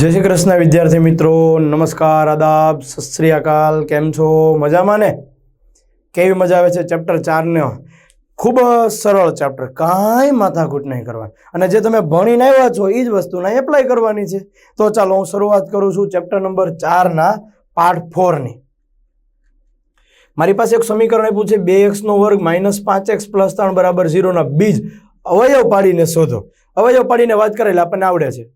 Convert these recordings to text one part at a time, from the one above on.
જય શ્રી કૃષ્ણ, વિદ્યાર્થી મિત્રો. નમસ્કાર, આદાબ. સત અકાલ. કેમ છો? મજામાં ને? કેવી મજા આવે છે ચેપ્ટર ચારને? ખૂબ સરળ ચેપ્ટર. કાંઈ માથાકૂટ નહીં કરવાની. અને જે તમે ભણીને આવ્યા છો એ જ વસ્તુને એપ્લાય કરવાની છે. તો ચાલો, હું શરૂઆત કરું છું ચેપ્ટર નંબર ચારના, પાર્ટ ફોરની. મારી પાસે એક સમીકરણ આપ્યું છે, બે એક્સનો વર્ગ માઇનસ પાંચ એક્સ પ્લસ ત્રણ બરાબર ઝીરોના બીજ. અવયવ પાડીને શોધો. અવયવ પાડીને વાત કરેલી, આપણને આવડે છે.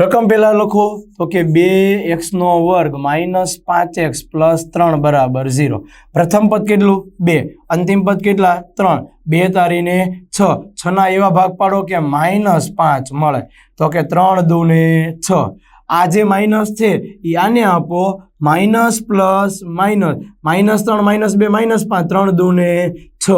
રકમ પહેલા લખો તો કે બે એક્સનો વર્ગ માઇનસ પાંચ એક્સ પ્લસ ત્રણ બરાબર ઝીરો. પ્રથમ પદ કેટલું? બે. અંતિમ પદ કેટલા? ત્રણ. બે તારીને છ. છના એવા ભાગ પાડો કે માઇનસ પાંચ મળે. તો કે ત્રણ દૂને છ. આ જે માઇનસ છે એ આને આપો માઇનસ પ્લસ માઇનસ. માઇનસ ત્રણ, માઇનસ બે, માઇનસ પાંચ, ત્રણ દૂને છ.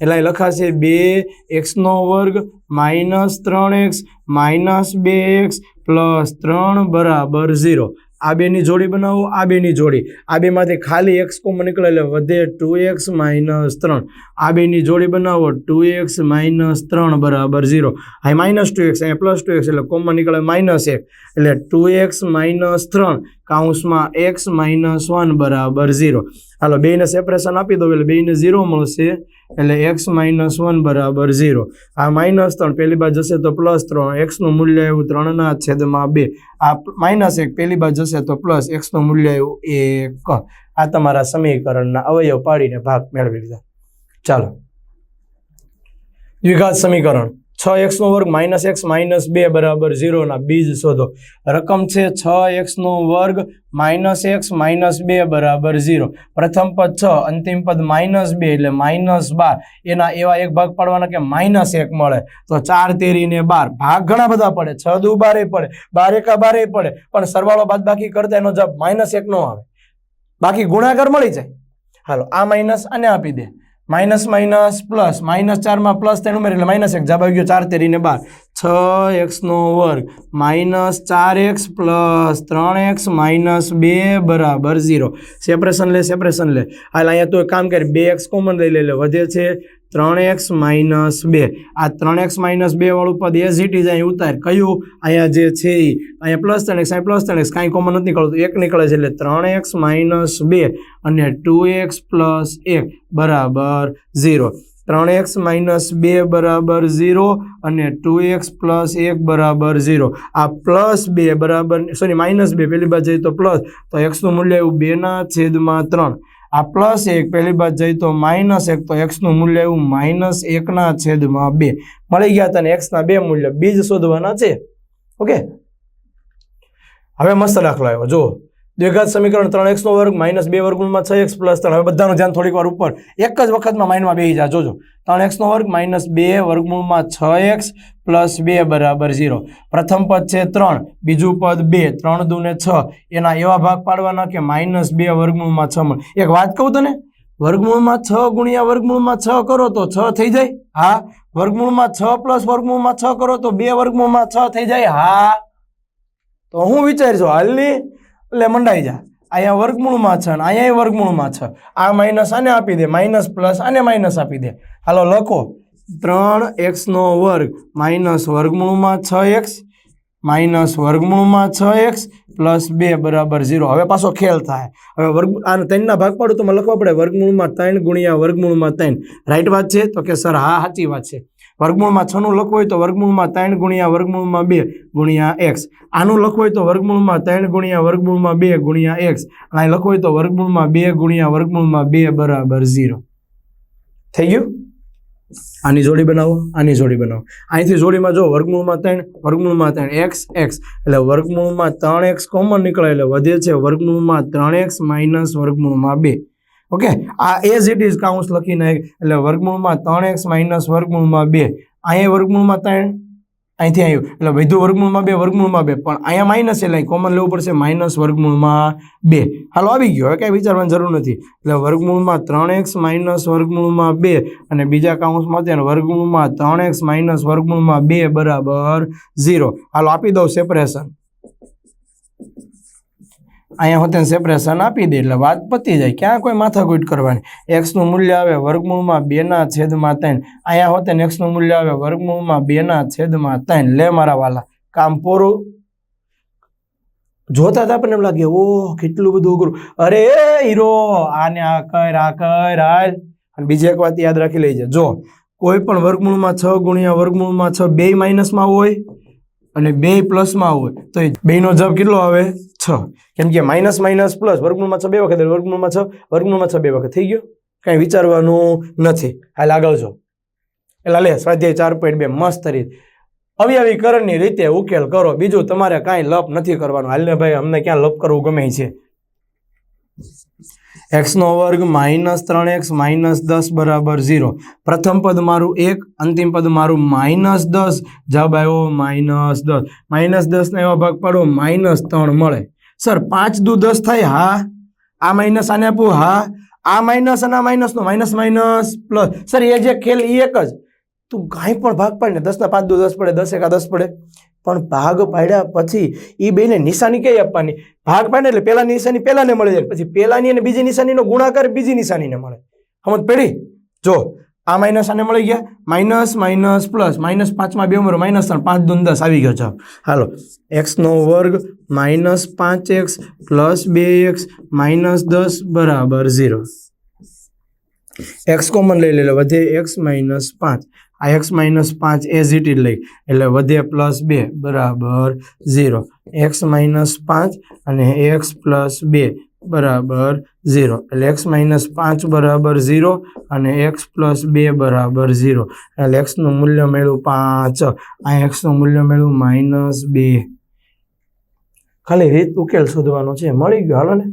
એટલે લખાશે બે એક્સનો વર્ગ માઇનસ ત્રણ એક્સ, માઇનસ બે એક્સ પ્લસ ત્રણ બરાબર ઝીરો. આ બેની જોડી બનાવો, આ બેની જોડી. આ બેમાંથી ખાલી એક્સ કોમન નીકળે એટલે વધે ટુ એક્સ માઇનસ ત્રણ. આ બેની જોડી બનાવો, ટુ એક્સ માઇનસ ત્રણ બરાબર ઝીરો. અહીં માઇનસ ટુ એક્સ અહીંયા પ્લસ ટુ એક્સ એટલે કોમન નીકળે માઇનસ એક. એટલે ટુ એક્સ માઇનસ ત્રણ. કાઉન્સમાં એક્સ માઇનસ વન બરાબર ઝીરો. હાલો બેને સેપરેશન આપી દઉં, એટલે બેને ઝીરો મળશે, એટલે એક્સ માઇનસ વન બરાબર ઝીરો. આ માઇનસ ત્રણ, પહેલી બાજુ જશે તો પ્લસ ત્રણ, એક્સનું મૂલ્ય આવ્યું ત્રણના છેદમાં બે. આ માઇનસ એક, પહેલી બાજુ જશે તો પ્લસ, એક્સનું મૂલ્ય આવ્યું એક. આ તમારા સમીકરણના અવયવ પાડીને ભાગ મેળવી લીધા. ચાલો. દ્વિઘાત સમીકરણ. છ એક્સનો વર્ગ માઇનસ એક્સ માઇનસ બે બરાબર ઝીરોના બીજ શોધો. રકમ છે છ એક્સનો વર્ગ માઇનસ એક્સ માઇનસ બે બરાબર ઝીરો. પ્રથમ પદ છ, અંતિમ પદ માઇનસ બે એટલે માઇનસ બાર. એના એવા એક ભાગ પાડવાના કે માઇનસ એક મળે. તો ચાર તેરીને બાર. ભાગ ઘણા બધા પડે. છ દુ બારે પડે. બાર એકા બારે પડે. પણ સરવાળો બાદ બાકી કરતા એનો જવાબ માઇનસ એક નો આવે. બાકી ગુણાકાર મળી જાય. હાલો, આ માઇનસ આને આપી દે. માઇનસ માઇનસ પ્લસ, માઇનસ ચારમાં પ્લસ તેનું ઉમેર એટલે માઇનસ એક, જવાબ આવી ગયો ચાર તેરીને બાર. છ એક્સનો વર્ગ, માઇનસ ચાર એક્સ પ્લસ ત્રણ એક્સ માઇનસ બે બરાબર ઝીરો. સેપરેશન લે સેપરેશન લે. હાલ અહીંયા તો એક કામ કરે, બે એક્સ કોમન લઈ લે વધે છે ત્રણ એક્સ માઇનસ બે. આ ત્રણ એક્સ માઇનસ બે વાળું પદ એઝ ઇટ ઇઝ અહીં ઉતાર કયું? અહીંયા જે છે એ અહીંયા પ્લસ ત્રણ એક્સ, અહીંયા પ્લસ ત્રણ એક્સ, કાંઈ કોમન નથી નીકળતું. એક નીકળે છે એટલે ત્રણ એક્સ માઇનસ બે અને ટુ એક્સ પ્લસ એક બરાબર ઝીરો. ત્રણ એક્સ માઇનસ બે બરાબર ઝીરો અને ટુ એક્સ પ્લસ એક બરાબર ઝીરો. આ પ્લસ બે બરાબર સોરી માઇનસ બે પહેલી બાજુ તો પ્લસ તો એક્સનું મૂલ્ય એવું બેના છેદમાં ત્રણ. આ પ્લસ એક, પહેલી બાજુ જઈ તો માઇનસ એક, તો એક્સનું મૂલ્ય એવું માઇનસ એકના છેદમાં બે. મળી ગયા તને એક્સના બે મૂલ્ય. બીજ શોધવાના છે. ઓકે? હવે મસ્ત દાખલો આવ્યો. જુઓ. દ્વિઘાત સમીકરણ ત્રણ એક્સનો વર્ગ, માઇનસ બે વર્ગમૂળમાં છ એક્સ પ્લસ ત્રણ. હવે બધાનું ધ્યાન થોડીક વાર ઉપર. એક જ વખતમાં માઇન્ડમાં બેસી જા જોજો. ત્રણ એક્સનો વર્ગ, માઇનસ બે વર્ગમૂળમાં છ એક્સ પ્લસ બે બરાબર ઝીરો. પ્રથમ પદ છે ત્રણ, બીજું પદ બે. ત્રણ દૂને છ. એના એવા ભાગ પાડવાના કે માઇનસ બે વર્ગમૂળમાં છ મળે. એક વાત કહું તને? વર્ગમૂળમાં છ ગુણ્યા વર્ગમૂળમાં છ કરો તો છ થઈ જાય? હા. વર્ગમૂળમાં છ પ્લસ વર્ગમૂળમાં છ કરો તો બે વર્ગમૂળમાં છ થઈ જાય? હા. તો હું વિચારજો, હાલની એટલે મંડાઈ જા. અહીંયા વર્ગમૂળમાં છે અને અહીંયા વર્ગમૂળમાં છે. આ માઇનસ આને આપી દે. માઇનસ પ્લસ આને માઇનસ આપી દે. હાલો લખો. ત્રણ એક્સનો વર્ગ માઇનસ વર્ગમૂળમાં છ એક્સ માઇનસ વર્ગમૂળમાં છ એક્સ પ્લસ બે બરાબર ઝીરો હવે પાછો ખેલ થાય. હવે વર્ગ આ ત્રણના ભાગ પાડું તો મને લખવા પડે વર્ગમૂળમાં ત્રણ ગુણ્યા વર્ગમૂળમાં ત્રણ. રાઈટ વાત છે? તો કે સર હા, સાચી વાત છે. વર્ગમૂળમાં છનું લખવું હોય તો વર્ગમૂળમાં ત્રણ ગુણ્યા વર્ગમૂળમાં બે ગુણ્યા એક્સ. આનું લખવું હોય તો વર્ગમૂળમાં ત્રણ ગુણ્યા વર્ગમૂળમાં બે ગુણ્યા એક્સ. અને અહીં લખવું હોય તો વર્ગમૂળમાં બે ગુણ્યા વર્ગમૂળમાં બે બરાબર ઝીરો. થઈ ગયું? આની જોડી બનાવો, આની જોડી બનાવો. અહીંથી જોડીમાં જો વર્ગમૂળમાં ત્રણ વર્ગમૂળમાં ત્રણ. X x. એટલે વર્ગમૂળમાં ત્રણ એક્સ કોમન નીકળે, એટલે વધે છે વર્ગમૂળમાં ત્રણ એક્સ માઇનસ વર્ગમૂળમાં બે. ઓકે? આ એઝ ઇટ ઇઝ કાઉન્સ લખીને એટલે વર્ગમૂળમાં ત્રણ એક્સ માઇનસ વર્ગમૂળમાં બે. અહીંયા વર્ગમૂળમાં ત્રણ, અહીંથી આવ્યું એટલે વધુ વર્ગમૂળમાં બે વર્ગમૂળમાં બે. પણ અહીંયા માઇનસ એટલે કોમન લેવું પડશે માઇનસ વર્ગમૂળમાં બે. હાલો, આવી ગયો. હવે કાંઈ વિચારવાની જરૂર નથી. એટલે વર્ગમૂળમાં ત્રણ એક્સ માઇનસ વર્ગમૂળમાં બે અને બીજા કાઉન્સમાં ત્યાં વર્ગમૂળમાં ત્રણ એક્સ માઇનસ વર્ગમૂળમાં બે બરાબર ઝીરો. હાલો, આપી દઉં સેપરેશન અહીંયા હોતે સેપરેશન આપી દે એટલે વાત પતી જાય. ક્યાં કોઈ માથાકૂટ કરવાની? એક્સનું મૂલ્ય આવે વર્ગમૂળમાં બેના છેદમાં ત્રણ. અહીંયા હોતે એક્સનું મૂલ્ય આવે વર્ગમૂળમાં બેના છેદમાં ત્રણ. લે મારા વાલા. કામ પૂરું? જોતા જ આપણને એમ લાગે ઓહ કેટલું બધું અઘરું. અરે હીરો! આને આ કર આ કર હાલ અને બીજી એક વાત યાદ રાખી લેજે. જો, કોઈ પણ વર્ગમૂળમાં છ ગુણ્યા વર્ગમૂળમાં છ, બે માઇનસમાં હોય અને બે પ્લસમાં હોય તો એ બેનો જવાબ કેટલો આવે? છ. કેમ કે માઇનસ માઇનસ પ્લસ વર્ગમૂળમાં છ બે વખત વર્ગમૂળમાં છ વર્ગમૂળમાં છ બે વખત. થઈ ગયો? કાંઈ વિચારવાનું નથી. હાલ આગળ જો. એટલે લે સ્વાધ્યાય ચાર પોઈન્ટ બે. મસ્ત રીત. અવયવીકરણની રીતે ઉકેલ કરો. બીજું તમારે કાંઈ લપ નથી કરવાનું. હાલને ભાઈ અમને ક્યાં લપ કરવું ગમે છે? એક્સનો વર્ગ માઇનસ ત્રણ એક્સ માઇનસ દસ બરાબર ઝીરો. પ્રથમ પદ મારું એક, અંતિમ પદ મારું માઇનસ દસ, જવાબ આવ્યો માઇનસ દસ. માઇનસ દસને એવા ભાગ પાડો માઇનસ ત્રણ મળે. સર, પાંચ દુ દસ થાય, હા? આ માઇનસ આને આપું, હા? આ માઇનસ અને આ માઇનસનો માઇનસ માઇનસ પ્લસ. સર, એ જે ખેલ એ એક જ. તું કાંઈ પણ ભાગ પાડીને દસના પાંચ દો દસ પડે, દસ એકા દસ પડે. પણ ભાગ પાડ્યા પછી એ બેને નિશાની કઈ આપવાની? ભાગ પાડે એટલે પહેલાની નિશાની પહેલાને મળી જાય. પછી પહેલાની અને બીજી નિશાનીનો ગુણાકાર બીજી નિશાનીને મળે. સમજ પડી? જો, આ માઇનસ આને મળી ગયા. માઇનસ માઇનસ પ્લસ માઇનસ પાંચમાં બે ઉમેરો. માઇનસ ત્રણ. પાંચ દૂન દસ. આવી ગયો. જવાબ હાલો. એક્સનો વર્ગ માઇનસ પાંચ એક્સ પ્લસ બે એક્સ માઇનસ દસ બરાબર ઝીરો એક્સ કોમન લઈ લેલો. વધે એક્સ માઇનસ પાંચ. આ એક્સ માઇનસ પાંચ એઝ ઇટ લઈ. એટલે વધે પ્લસ બે, બરાબર ઝીરો એક્સ માઇનસ પાંચ અને એક્સ પ્લસ બે, બરાબર ઝીરો એટલે એક્સ માઇનસ પાંચ બરાબર ઝીરો અને એક્સ પ્લસ બે બરાબર ઝીરો એટલે એક્સનું મૂલ્ય મેળવું પાંચ. આ એક્સનું મૂલ્ય મેળવું માઇનસ બે. ખાલી રીત ઉકેલ શોધવાનો છે. મળી ગયો. હાલો ને.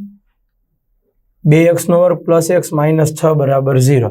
બે એક્સનો વર્ગ પ્લસ એક્સ માઇનસ છ બરાબર ઝીરો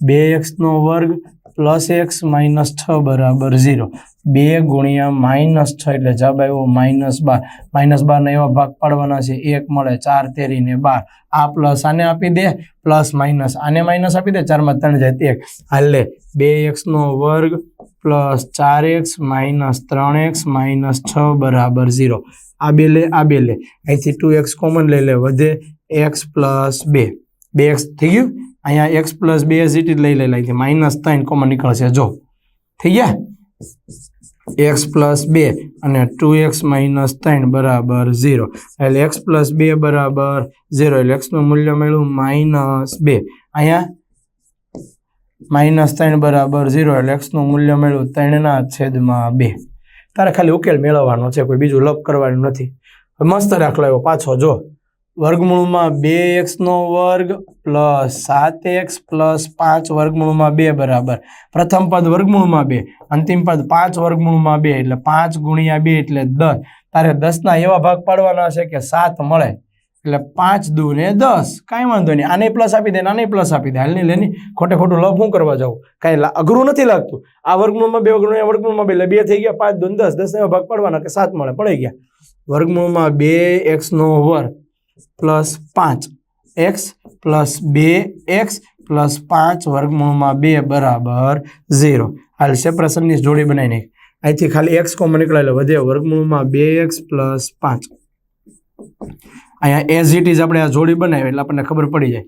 બે એક્સનો વર્ગ પ્લસ એક્સ માઇનસ છ બરાબર ઝીરો. બે ગુણ્યા માઇનસ છ એટલે જવાબ આવ્યો માઇનસ બાર. માઇનસ બારના એવા ભાગ પાડવાના છે. એક મળે ચાર તેરીને બાર. આ પ્લસ આને આપી દે. Plus minus. આને માઇનસ આપી દે. ચારમાં ત્રણ જાય એક. હાલે. બે એક્સનો વર્ગ પ્લસ ચાર એક્સ માઇનસ ત્રણ એક્સ માઇનસ છ બરાબર ઝીરો. આ બે લે, આ બે લે. અહીંથી ટુ એક્સ કોમન લઈ લે. વધે એક્સ પ્લસ બે. બે એક્સ થઈ ગયું? અહીંયા એક્સ પ્લસ બે સીટી લઈ લઈ લઈ માઇનસ ત્રણ કોમન નીકળશે. જો, થઈ ગયા? એક્સ પ્લસ બે અને ટુ એક્સ માઇનસ ત્રણ બરાબર ઝીરો એટલે એક્સ પ્લસ બે બરાબર ઝીરો એટલે એક્સનું મૂલ્ય મેળવું માઇનસ બે. અહીંયા માઇનસ ત્રણ બરાબર ઝીરો એટલે એક્સનું મૂલ્ય મેળવું ત્રણના છેદમાં બે. તારે ખાલી ઉકેલ મેળવવાનો છે. કોઈ બીજું લપ કરવાનું નથી. મસ્ત દાખલો એવો પાછો, જો. વર્ગમૂળમાં બે એક્સનો વર્ગ પ્લસ સાત એક્સ પ્લસ પાંચ વર્ગમૂળમાં બે બરાબર. પ્રથમ પદ વર્ગમૂળમાં બે, અંતિમ પદ પાંચ વર્ગમૂળમાં બે, એટલે પાંચ ગુણ્યા બે એટલે દસ. તારે દસના એવા ભાગ પાડવાના છે કે સાત મળે. એટલે પાંચ દુ ને દસ. કાંઈ વાંધો નહીં. આને પ્લસ આપી દે આને પ્લસ આપી દે. હાલની લેની ખોટે ખોટું લભ શું કરવા જાઉં? કાંઈ અઘરું નથી લાગતું. આ વર્ગમૂળમાં બે ગુણ્યા વર્ગમૂળમાં બે, એટલે બે થઈ ગયા, પાંચ દુ દસ. દસ એવા ભાગ પાડવાના કે સાત મળે. પડી ગયા. વર્ગમૂળમાં બે એક્સનો વર્ગ. પ્લસ પાંચ એક્સ પ્લસ બે એક્સ પ્લસ પાંચ વર્ગમૂળમાં બે બરાબર ઝીરો. હાલ સેપરેશનની જોડી બનાવીને. અહીંથી ખાલી એક્સ કોમન નીકળેલો વધે વર્ગમૂળમાં બે એક્સ પ્લસ પાંચ. અહીંયા એઝ ઇટ ઇઝ આપણે આ જોડી બનાવી, એટલે આપણને ખબર પડી જાય.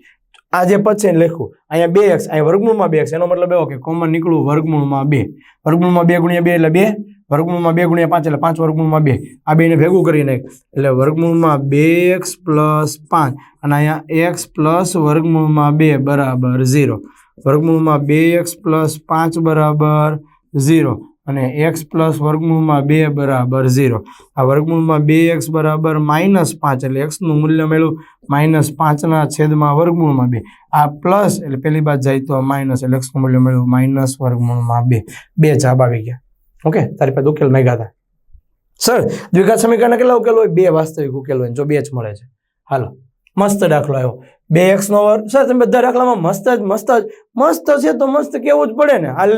આ જે પદ છે એને અહીંયા બે એક્સ, અહીંયા વર્ગમૂળમાં બે એક્સ. એનો મતલબ એવો કે કોમન નીકળવું વર્ગમૂળમાં બે. વર્ગમૂળમાં બે ગુણ્યા બે એટલે બે વર્ગમૂળમાં બે ગુણ્યા પાંચ એટલે પાંચ વર્ગમૂળમાં બે. આ બેને ભેગું કરી નાખ એટલે વર્ગમૂળમાં બે એક્સ પ્લસ પાંચ અને અહીંયા એક્સ પ્લસ વર્ગમૂળમાં બે બરાબર ઝીરો. વર્ગમૂળમાં બે એક્સ પ્લસ પાંચ બરાબર ઝીરો અને એક્સ પ્લસ વર્ગમૂળમાં બે બરાબર ઝીરો. આ વર્ગમૂળમાં બે એક્સ બરાબર માઇનસ પાંચ એટલે એક્સનું મૂલ્ય મેળવું. માઇનસ પાંચના છેદમાં વર્ગમૂળમાં બે. આ પ્લસ એટલે પહેલી બાદ જાય તો માઇનસ એટલે એક્સનું મૂલ્ય મેળવું. માઇનસ વર્ગમૂળમાં બે. બે જવાબ આવી ગયા. ઓકે, તારી પાસે ઉકેલ માંગ્યા હતા સર દ્વિઘાત સમીકરણ કેટલા ઉકેલ હોય? બે વાસ્તવિક ઉકેલ હોય જો બે જ મળે છે. હાલો. મસ્ત દાખલો આવ્યો. બે એક્સ નો વર્ગ. સર તમે બધા દાખલામાં મસ્ત જ મસ્ત જ, મસ્ત છે તો મસ્ત કેવું જ પડે ને? હાલ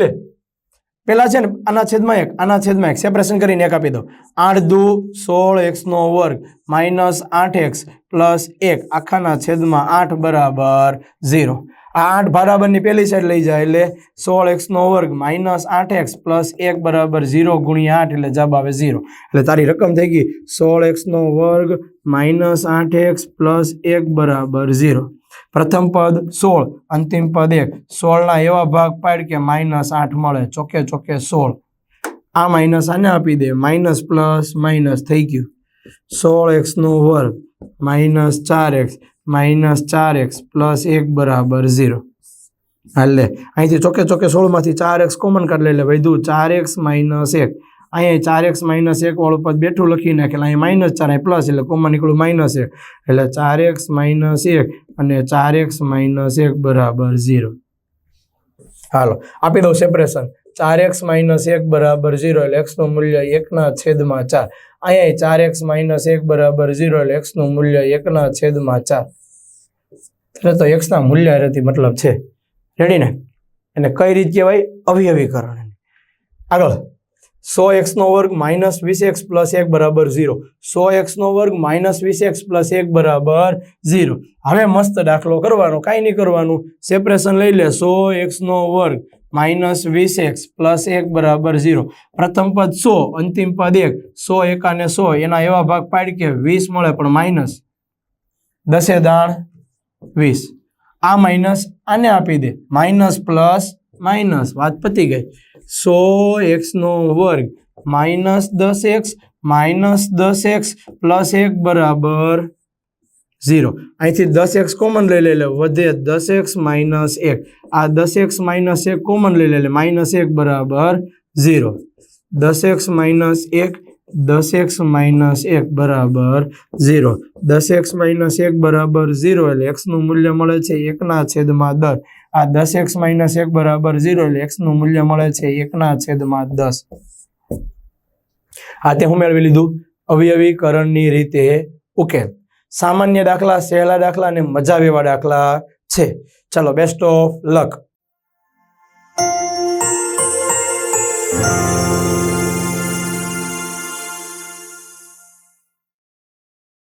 પેલા છે ને, આના છેદમાં એક, આના છેદમાં એક. સેપરેશન કરીને એક આપી દો આઠ દુ સોળ એક્સનો વર્ગ માઇનસ આઠ એક્સ પ્લસ એક. આખાના છેદમાં આઠ બરાબર ઝીરો. આઠ બરાબરની પહેલી સાઈડ લઈ જાય એટલે સોળ એક્સનો વર્ગ માઇનસ આઠ એક્સ પ્લસ એક બરાબર ઝીરો ગુણ્યા આઠ એટલે જવાબ આવે ઝીરો. એટલે તારી રકમ થઈ ગઈ સોળ એક્સનો વર્ગ માઇનસ આઠ એક્સ પ્લસ એક બરાબર ઝીરો. પ્રથમ પદ સોળ, અંતિમ પદ એક. સોળના એવા ભાગ પાડ કે માઇનસ આઠ મળે, ચોકે ચોકે સોળ. આ માઇનસ આને આપી દે, માઇનસ પ્લસ માઇનસ થઈ ગયું. સોળ એક્સનો વર્ગ માઇનસ ચાર એક્સ. માઇનસ ચાર એક્સ પ્લસ એક બરાબર ઝીરો. હાલે. અહીંથી ચોકે ચોકે સોળમાંથી ચાર એક્સ કોમન કાઢી લે, એટલે વધ્યું ચાર એક્સ માઇનસ એક. અહીંયા ચાર એક્સ માઇનસ એક વાળું પદ બેઠું લખી નાખેલા અહીં માઇનસ ચાર અહીં પ્લસ, એટલે કોમન નીકળું માઇનસ એક. એટલે ચાર એક્સ માઇનસ એક અને ચાર એક્સ માઇનસ એક બરાબર ઝીરો. હાલો, આપી દઉં સેપરેશન ચાર એક્સ માઇનસ એક બરાબર ઝીરો એટલે એક્સનું મૂલ્ય એકના છેદમાં ચાર. અહીંયા ચાર એક્સ માઇનસ એક બરાબર ઝીરો એટલે એક્સનું મૂલ્ય એકના છેદમાં ચાર. એટલે તો એક્સના મૂલ્ય રહેતી મતલબ છે. રેડી ને? એને કઈ રીત કહેવાય? અવયવીકરણ. આગળ. સો એક્સનો વર્ગ માઇનસ વીસ એક્સ પ્લસ એક બરાબર ઝીરો. સો એક્સનો વર્ગ માઇનસ વીસ એક્સ પ્લસ એક બરાબર ઝીરો. હવે મસ્ત દાખલો કરવાનો, કાંઈ નહીં કરવાનું. સેપરેશન લઈ લે. સો એક્સનો વર્ગ માઇનસ વીસ એક્સ પ્લસ એક બરાબર ઝીરો. પ્રથમ પદ સો, અંતિમ પદ એક. સો એકાને સો, એના એવા ભાગ પાડી કે વીસ મળે પણ માઇનસ દસે દાણ વીસ. આ માઇનસ આને આપી દે. માઇનસ પ્લસ માઇનસ વાત પતી ગઈ. સો એક્સનો વર્ગ માઇનસ દસ એક્સ માઇનસ દસ એક્સ પ્લસ એક બરાબર ઝીરો. અહીંથી દસ એક્સ કોમન લઈ લે વધે દસ એક્સ માઇનસ એક. આ દસ એક્સ માઇનસ એક કોમન લઈ લે માઇનસ એક બરાબર ઝીરો. દસ એક્સ માઇનસ એક, દસ એક્સ માઇનસ એક બરાબર ઝીરો. દસ એક્સ માઇનસ એક બરાબર ઝીરો, એટલે એક્સનું મૂલ્ય મળે છે એકના છેદમાં દસ. આ દસ એક્સ માઇનસ એક બરાબર ઝીરો, એટલે એક્સનું મૂલ્ય મળે છે એકના છેદમાં દસ. આ તે હું મેળવી લીધું અવયવીકરણની રીતે ઉકેલ. સામાન્ય દાખલા સહેલા દાખલા અને મજા એવા દાખલા છે. ચલો બેસ્ટ ઓફ લક